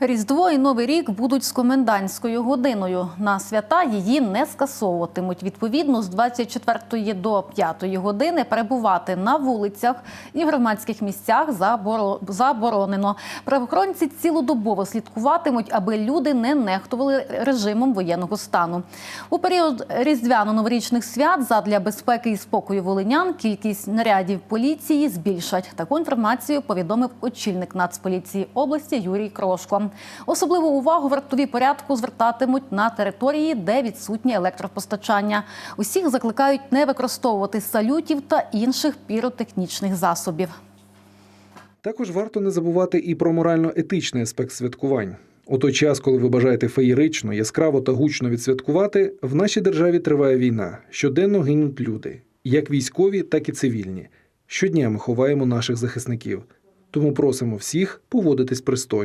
Різдво і Новий рік будуть з комендантською годиною. На свята її не скасовуватимуть. Відповідно, з 24 до 5 години перебувати на вулицях і в громадських місцях заборо- заборонено. Правоохоронці цілодобово слідкуватимуть, аби люди не нехтували режимом воєнного стану. У період різдвяно-новорічних свят задля безпеки і спокою волинян кількість нарядів поліції збільшать. Таку інформацію повідомив очільник Нацполіції області Юрій Крошко. Особливу увагу вартові порядку звертатимуть на території, де відсутнє електропостачання. Усіх закликають не використовувати салютів та інших піротехнічних засобів. Також варто не забувати і про морально-етичний аспект святкувань. У той час, коли ви бажаєте феєрично, яскраво та гучно відсвяткувати, в нашій державі триває війна. Щоденно гинуть люди, як військові, так і цивільні. Щодня ми ховаємо наших захисників. Тому просимо всіх поводитись пристойно.